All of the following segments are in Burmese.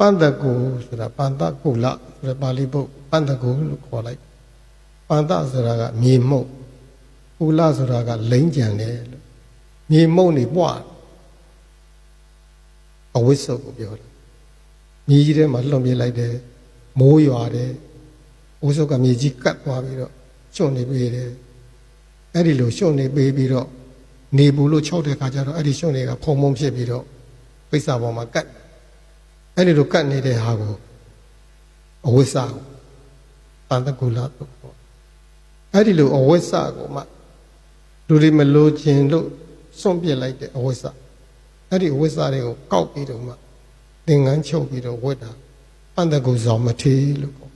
ပန္တကူဆိုတာပန္တကုလဆိုတဲ့ပါဠိပုတ်ပန္တကူလို့ခေါ်လိုက်ပန္တဆိုတာကမြေမှုတ်ကုလဆိုတာကလိမ့်ကြံတယ်လို့မြေမှုတ်နေပွားအဝိစုတ်ကိုပြောတယ်မြေကြီးထဲမှာလှုံပြလိုက်တယ်မိုးရွာတယ်အဝိစုတ်ကမြေကြီးကတ်သွားပြီးတော့ကျွတ်နေပေးတယ်အဲ့ဒီလိုကျွတ်နေပေးပြီးတော့နေဘူးလို့ခြောက်တဲ့ခါကျတော့အဲ့ဒီကျွတ်နေကဖုံဖုံဖြစ်ပြီးတော့ပိဿာပေါ်မှာကတ် အဲ့ဒီလိုကတ်နေတဲ့ဟာကိုအဝိစာကိုပန္တကူလာတော့ပေါ့အဲ့ဒီလိုအဝိစာကိုမှလူတွေမလို့ခြင်းလို့စွန့်ပစ်လိုက်တဲ့အဝိစာအဲ့ဒီအဝိစာတွေကိုကောက်ပြီးတော့မှသင်္ကန်းချုပ်ပြီးတော့ဝတ်တာပန္တကူဆောင်မထေလို့ပေါ့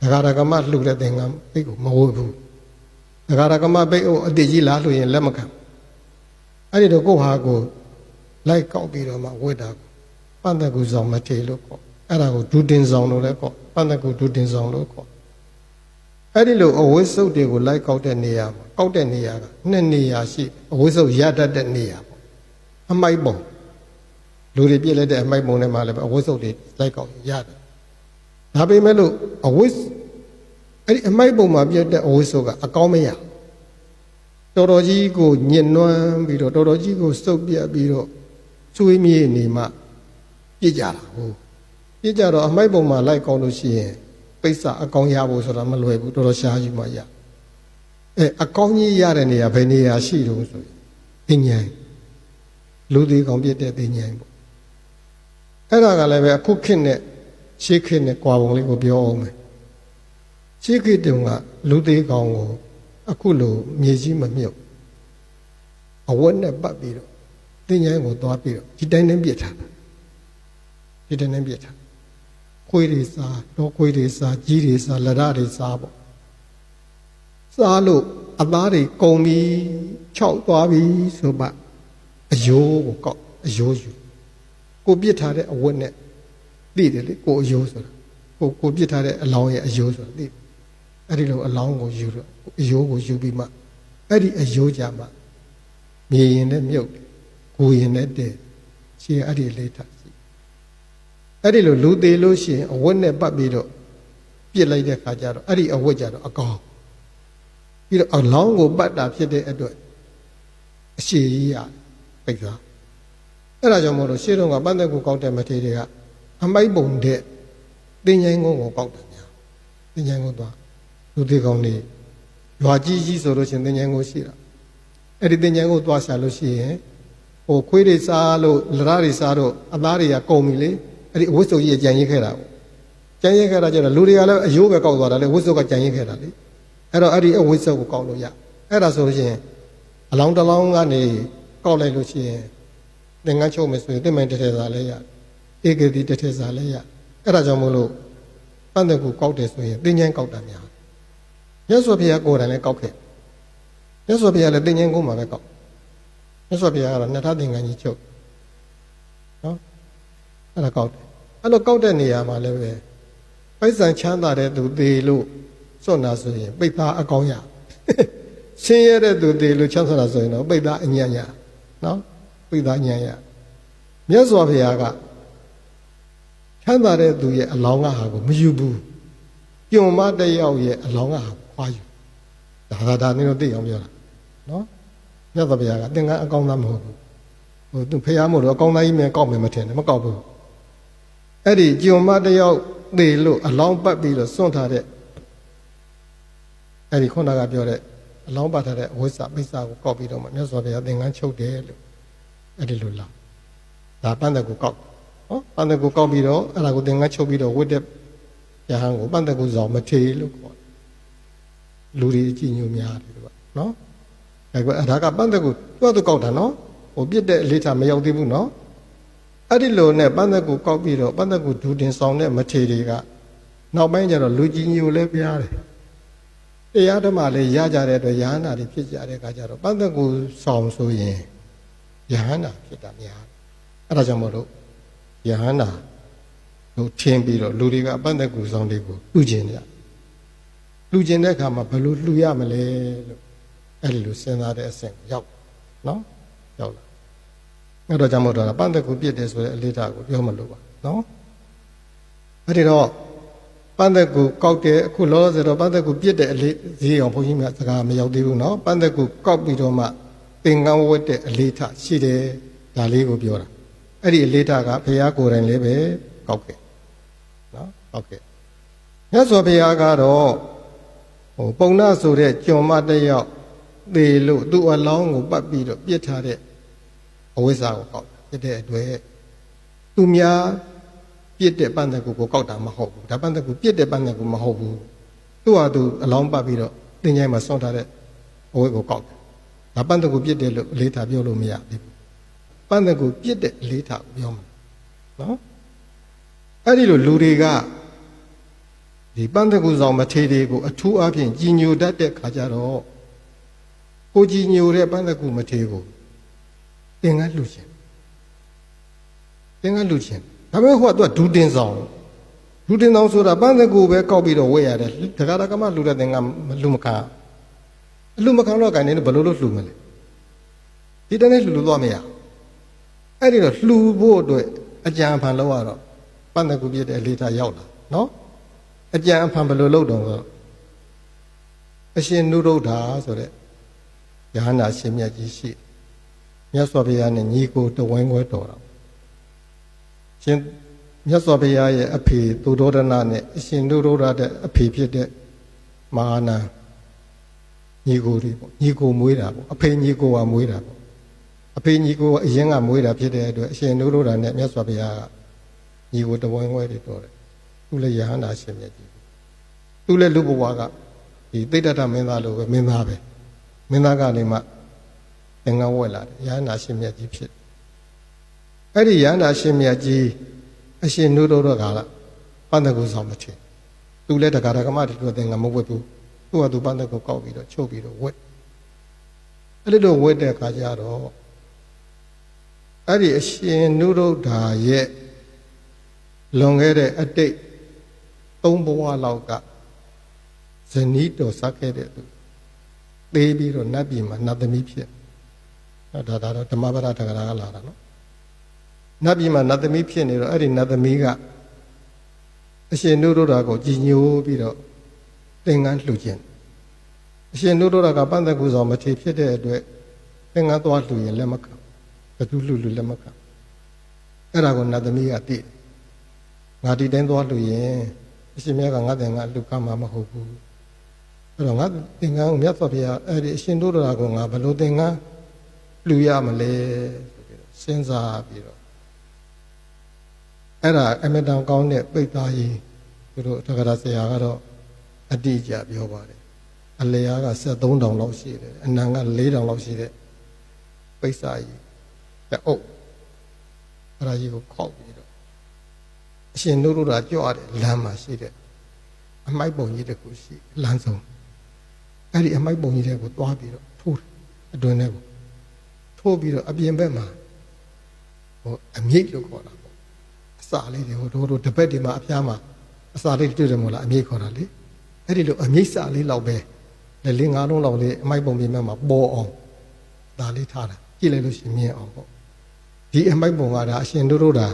ဒဂရကမလှူတဲ့သင်္ကန်းပိတ်ကိုမဝတ်ဘူးဒဂရကမပိတ်ကိုအတိကြီးလားလှူရင်လက်မခံအဲ့ဒီတော့ကိုယ့်ဟာကိုလိုက်ကောက်ပြီးတော့မှဝတ်တာ ပန္တကူဆောင်မထေလို့ပေါ့အဲ့ဒါကိုဒုတင်ဆောင်လို့လည်းပေါ့ပန္တကူဒုတင်ဆောင်လို့ပေါ့အဲ့ဒီလိုအဝိစုတ်တွေကိုလိုက်ကောက်တဲ့နေရာမှာကောက်တဲ့နေရာကနှစ်နေရာရှိအဝိစုတ်ရတတ်တဲ့နေရာပေါ့အမိုက်ပုံလူတွေပြည့်လိုက်တဲ့အမိုက်ပုံထဲမှာလည်းအဝိစုတ်တွေလိုက်ကောက်ရတယ်ဒါပေမဲ့လို့အဝိအဲ့ဒီအမိုက်ပုံမှာပြည့်တဲ့အဝိစုတ်ကအကောင်းမရတော်တော်ကြီးကိုညှဉ်းနှွမ်းပြီးတော့တော်တော်ကြီးကိုစုပ်ပြတ်ပြီးတော့ကျွေးမြေနေမှ ပြစ်ကြတာဟုတ်ပြစ်ကြတော့အမိုက်ပုံမှာလိုက်ကောင်းလို့ရှိရင်ပိဿအကောင်ရဖို့ဆိုတာမလွယ်ဘူးတော်တော်ရှားယူမှရအဲအကောင်ကြီးရတဲ့နေရာဘယ်နေရာရှိတုံးဆိုရင်တင်ញိုင်လူသေးကောင်ပြစ်တဲ့တင်ញိုင်ပေါ့အဲ့ဒါကလည်းပဲအခုခေတ်နဲ့ရှေးခေတ်နဲ့ကြွာပုံလေးကိုပြောအောင်မယ်ရှေးခေတ်တုန်းကလူသေးကောင်ကိုအခုလိုမြေကြီးမမြုပ်အဝတ်နဲ့ပတ်ပြီးတော့တင်ញိုင်ကိုသွားပြီးတော့ဒီတိုင်းနဲ့ပြစ်ထားတာ ဒီတိုင်းနဲ့ပြစ်ထားခွေးတွေစားတော့ခွေးတွေစားကြီးတွေစားလရတွေစားပေါ့စားလို့အသားတွေကုန်ပြီးခြောက်သွားပြီဆိုမှအယိုးကိုကောက်အယိုးယူကိုပြစ်ထားတဲ့အဝတ်နဲ့သိတယ်လေကိုအယိုးဆိုတာကိုကိုပြစ်ထားတဲ့အလောင်းရဲ့အယိုးဆိုတာသိအဲ့ဒီလိုအလောင်းကိုယူတော့အယိုးကိုယူပြီးမှအဲ့ဒီအယိုးကြမှာမြေရင်နဲ့မြုပ်တယ်ကိုရင်နဲ့တဲ့ရှင်းအဲ့ဒီလေးထား အဲ့ဒီလိုလူသေးလို့ရှိရင်အဝတ်နဲ့ပတ်ပြီးတော့ပြစ်လိုက်တဲ့ခါကျတော့အဲ့ဒီအဝတ်ကြတော့အကောင်ပြီးတော့အလောင်းကိုပတ်တာဖြစ်တဲ့အတွက်အရှိကြီးရပိတ်သွားအဲ့ဒါကြောင့်မို့လို့ရှေးတုန်းကပန်းသက်ကိုကောက်တဲ့မထေရတွေကအမိုက်ပုံတဲ့တင်ញိုင်းကုန်းကိုကောက်တယ်များတင်ញိုင်းကုန်းသွားလူသေးကောင်တွေရွာကြီးကြီးဆိုလို့ရှိရင်တင်ញိုင်းကုန်းရှိတာအဲ့ဒီတင်ញိုင်းကုန်းသွားရှာလို့ရှိရင်ဟိုခွေးတွေစားလို့လရတွေစားတော့အသားတွေကကုန်ပြီလေ အဲ့ဒီအဝတ်စုပ်ကြီးကြံရင်ခဲ့တာပေါ့ကြံရင်ခဲ့တာကျတော့လူတွေကလည်းအယိုးပဲကောက်သွားတာလေဝတ်စုပ်ကကြံရင်ခဲ့တာလေအဲ့တော့အဲ့ဒီအဝတ်စုပ်ကိုကောက်လို့ရအဲ့ဒါဆိုလို့ရှိရင်အလောင်းတစ်လောင်းကနေကောက်လိုက်လို့ရှိရင်သင်္ကန်းချုပ်မယ်ဆိုရင်တင်မိုင်တစ်ထည်စာလည်းရဧကတိတစ်ထည်စာလည်းရအဲ့ဒါကြောင့်မို့လို့ပန်းတဲ့ကိုကောက်တယ်ဆိုရင်တင်ញိုင်းကောက်တာများမြတ်စွာဘုရားကိုယ်တိုင်လည်းကောက်ခဲ့မြတ်စွာဘုရားလည်းတင်ញိုင်းကုန်းမှာပဲကောက်မြတ်စွာဘုရားကတော့နှစ်ထပ်သင်္ကန်းကြီးချုပ်နော်အဲ့ဒါကောက်တယ် အဲ့လိုကောက်တဲ့နေရာမှာလည်းပဲပိုက်ဆံချမ်းသာတဲ့သူသေးလို့စွန့်တာဆိုရင်ပိတ်သားအကောင်းရဆင်းရဲတဲ့သူသေးလို့ချမ်းသာတာဆိုရင်တော့ပိတ်သားအညံ့ရနော်ပိတ်သားညံ့ရမြတ်စွာဘုရားကချမ်းသာတဲ့သူရဲ့အလောင်းကဟာကိုမယူဘူးညွန်မတဲ့ရောက်ရဲ့အလောင်းကဟာခွာယူဒါသာဒါနင်းတော့သိအောင်ပြောတာနော်မြတ်စွာဘုရားကသင်္ကန်းအကောင်းသားမဟုတ်ဘူးဟိုသူဖះမို့တော့အကောင်းသားကြီးမြန်ကောက်မယ်မထင်နဲ့မကောက်ဘူး အဲ့ဒီကြုံမတယောက်သေလို့အလောင်းပတ်ပြီးတော့စွန့်ထားတဲ့အဲ့ဒီခုနကပြောတဲ့အလောင်းပတ်ထားတဲ့အဝိဇ္ဇပိစ္ဆာကိုကောက်ပြီးတော့မှမြတ်စွာဘုရားသင်္ကန်းချုပ်တယ်လို့အဲ့ဒီလိုလားဒါပန်းတဲ့ကိုကောက်ဟောပန်းတဲ့ကိုကောက်ပြီးတော့အဲ့ဒါကိုသင်္ကန်းချုပ်ပြီးတော့ဝတ်တဲ့ယဟန်ကိုပန်းတဲ့ကိုဇော်မထေလို့ခေါ်တယ်လူတွေကြည်ညိုများတယ်ကွာနော်အဲ့ကွာအဲ့ဒါကပန်းတဲ့ကိုတွတ်တော့ကောက်တာနော်ဟိုပြစ်တဲ့အလေးထားမရောက်သေးဘူးနော် အဲ့ဒီလိုနဲ့ပန်းသက်ကိုကောက်ပြီးတော့ပန်းသက်ကိုဒူတင်ဆောင်တဲ့မထေတွေကနောက်ပိုင်းကျတော့လူကြီးညိုလဲပြားတယ်တရားဓမ္မလည်းရကြတဲ့အတွက်ယဟန္တာတွေဖြစ်ကြတဲ့အခါကျတော့ပန်းသက်ကိုဆောင်ဆိုရင်ယဟန္တာဖြစ်တာများအဲ့ဒါကြောင့်မို့လို့ယဟန္တာတို့ထင်းပြီးတော့လူတွေကပန်းသက်ကိုဆောင်တွေကိုလူကျင်ကြလူကျင်တဲ့အခါမှာဘယ်လိုလှူရမလဲလို့အဲ့ဒီလိုစဉ်းစားတဲ့အဆင့်ရောက်နော်ရောက်လာ အဲ့တော့ကြောင့်မို့တော့ပန့်သက်ကိုပြစ်တယ်ဆိုတဲ့အလေးထားကိုပြောမလို့ပါနော်အဲ့ဒီတော့ပန့်သက်ကိုကောက်တယ်အခုလောလောဆယ်တော့ပန့်သက်ကိုပြစ်တဲ့အလေးဈေးအောင်ဘုန်းကြီးများစကားမရောက်သေးဘူးနော်ပန့်သက်ကိုကောက်ပြီးတော့မှသင်္ကန်းဝတ်တဲ့အလေးထားရှိတယ်ဒါလေးကိုပြောတာအဲ့ဒီအလေးထားကဘုရားကိုယ်တိုင်လည်းပဲကောက်ခဲ့နော်ကောက်ခဲ့မြတ်စွာဘုရားကတော့ဟိုပုံနာဆိုတဲ့ကြုံမတယောက်သေလို့သူ့အလောင်းကိုပတ်ပြီးတော့ပြစ်ထားတဲ့ အဝိဇ္ဇာကိုကောက်ပြစ်တဲ့အတွက်သူများပြစ်တဲ့ပန်းသက်ကူကိုကောက်တာမဟုတ်ဘူးဒါပန်းသက်ကူပြစ်တဲ့ပန်းသက်ကူမဟုတ်ဘူးသူ့ဟာသူအလောင်းပတ်ပြီးတော့တင်ញိုင်းမှာဆွန့်ထားတဲ့အဝိကိုကောက်တယ်ဒါပန်းသက်ကူပြစ်တယ်လို့အလေးထားပြောလို့မရဘူးပန်းသက်ကူပြစ်တဲ့အလေးထားကိုပြောမှာနော်အဲ့ဒီလိုလူတွေကဒီပန်းသက်ကူဆောင်မထေးတွေကိုအထူးအဖြင့်ကြီးညိုတတ်တဲ့ခါကျတော့ကိုကြီးညိုတဲ့ပန်းသက်ကူမထေးကိုသ င်္ကန်းလှူခြင်းသင်္ကန်းလှူခြင်းဒါပေမဲ့ဟိုကသူကဒူးတင်ဆောင်ဒူးတင်ဆောင်ဆိုတာပန်းသက်ကူပဲကောက်ပြီးတော့ဝေ့ရတယ်ဒကာဒကမလှူတဲ့သင်္ကန်းမလှူမခံအလှူမခံတော့ကိုင်နေဘယ်လိုလုပ်လှူမလဲဒီတနေ့လှူလို့သွားမရအဲ့ဒီတော့လှူဖို့အတွက်အကြံဖန်လောက်ရတော့ပန်းသက်ကူပြည့်တဲ့အလေးထားရောက်လာနော်အကြံအဖန်ဘယ်လိုလုပ်တော့ဆိုအရှင်နုရုဒ္ဓါဆိုတဲ့ယဟန္တာရှင်မြတ်ကြီးရှိ မြတ်စွာဘုရားနဲ့ညီကိုတဝိုင်းခွဲတော်တာရှင်မြတ်စွာဘုရားရဲ့အဖေသူတော်ဒနာနဲ့အရှင်နုရုဒ္ဓါတဲ့အဖေဖြစ်တဲ့မဟာနာညီကိုတွေပေါ့ညီကိုမွေးတာပေါ့အဖေညီကိုကမွေးတာပေါ့အဖေညီကိုကအရင်ကမွေးတာဖြစ်တဲ့အတွက်အရှင်နုရုဒ္ဓါနဲ့မြတ်စွာဘုရားကညီကိုတဝိုင်းခွဲတွေတော်တယ်သူလည်းယဟန္တာရှင်မြတ်ကြီးသူလည်းလူဘဝကဒီသိတ္တတမင်းသားလိုပဲမင်းသားပဲမင်းသားကနေမှ သင်္ကန်းဝက်လာတယ်ယဟန္တာရှင်မြတ်ကြီးဖြစ်အဲ့ဒီယဟန္တာရှင်မြတ်ကြီးအရှင်နုရုဒ္ဓါကလာပန္နကုဆောင်မချေသူလည်းတက္ကရာကမတိတို့သင်္ကန်းမဝက်ဘူးသူကသူပန္နကုကောက်ပြီးတော့ချုပ်ပြီးတော့ဝက်အဲ့ဒီတော့ဝက်တဲ့အခါကျတော့အဲ့ဒီအရှင်နုရုဒ္ဓါရဲ့လွန်ခဲ့တဲ့အတိတ်သုံးဘဝလောက်ကဇနီးတော်ဆက်ခဲ့တဲ့သူသေးပြီးတော့နတ်ပြည်မှာနတ်သမီးဖြစ်နော် ဒါဒါတော့ဓမ္မပဒထကရာကလာတာနော်နတ်ပြည်မှာနတ်သမီးဖြစ်နေတော့အဲ့ဒီနတ်သမီးကအရှင်နုဒ္ဒရာကိုကြည်ညိုပြီးတော့သင်္ကန်းလှူခြင်းအရှင်နုဒ္ဒရာကပန်းသက်ကူဆောင်မထေဖြစ်တဲ့အတွက်သင်္ကန်းသွားလှူရင်လက်မခံဘသူလှူလှူလက်မခံအဲ့ဒါကိုနတ်သမီးကသိတယ်ငါဒီတိုင်းသွားလို့ရင်အရှင်မြတ်ကငါတင်ငါလူကမှာမဟုတ်ဘူးအဲ့တော့ငါသင်္ကန်းကိုမြတ်စွာဘုရားအဲ့ဒီအရှင်တို့တော်ကငါဘယ်လိုသင်္ကန်း လူရမလဲဆိုပြီးတော့စဉ်းစားပြီးတော့အဲ့ဒါအမတန်ကောင်းတဲ့ပိတ်သားကြီးသူတို့တက္ကရာဆရာကတော့အတိအကျပြောပါတယ်အလျားက73တောင်လောက်ရှိတယ်အနံက4တောင်လောက်ရှိတဲ့ပိတ်စာကြီးတဲ့အုပ်အဲ့ဒါကြီးကိုခောက်ပြီးတော့အရှင်နုရုဒ္ဓကြွတဲ့လမ်းမှာရှိတဲ့အမိုက်ပုံကြီးတစ်ခုရှိလမ်းဆုံးအဲ့ဒီအမိုက်ပုံကြီးတွေကိုသွားပြီးတော့ထိုးအတွင်းထဲကို ထိုးပြီးတော့အပြင်ဘက်မှာဟိုအမြိတ်လို့ခေါ်တာပေါ့အစာလေးတွေဟိုတို့တို့တပက်တွေမှာအဖျားမှာအစာလေးတွေ့တယ်မို့လားအမြိတ်ခေါ်တာလေအဲ့ဒီလိုအမြိတ်စာလေးလောက်ပဲလက်လေးငါးလုံးလောက်လေးအမိုက်ပုံပြင်ဘက်မှာပေါ်အောင်ဒါလေးထားတာကြည့်လိုက်လို့ရှိရင်မြင်အောင်ပေါ့ဒီအမိုက်ပုံကဒါအရှင်တို့တို့ဒါ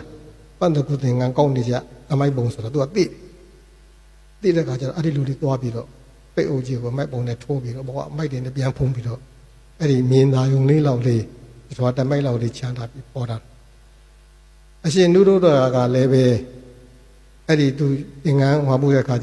ပန့်တကုသင်္ကန်းကောက်နေကြအမိုက်ပုံဆိုတော့သူကသိသိတဲ့ခါကျတော့အဲ့ဒီလူတွေသွားပြီးတော့ပိတ်အုပ်ကြီးကိုအမိုက်ပုံနဲ့ထိုးပြီးတော့ဘောကအမိုက်တွေနဲ့ပြန်ဖုံးပြီးတော့အဲ့ဒီမြင်သာယုံလေးလောက်လေး ဒီတော့တမိုက်လောက်လေးချမ်းသာပြီးပေါ်တာအရှင်နုရုဒ္ဓရာကလည်းပဲအဲ့ဒီသူသင်္ကန်းဟောမှုရဲ့ခါကျ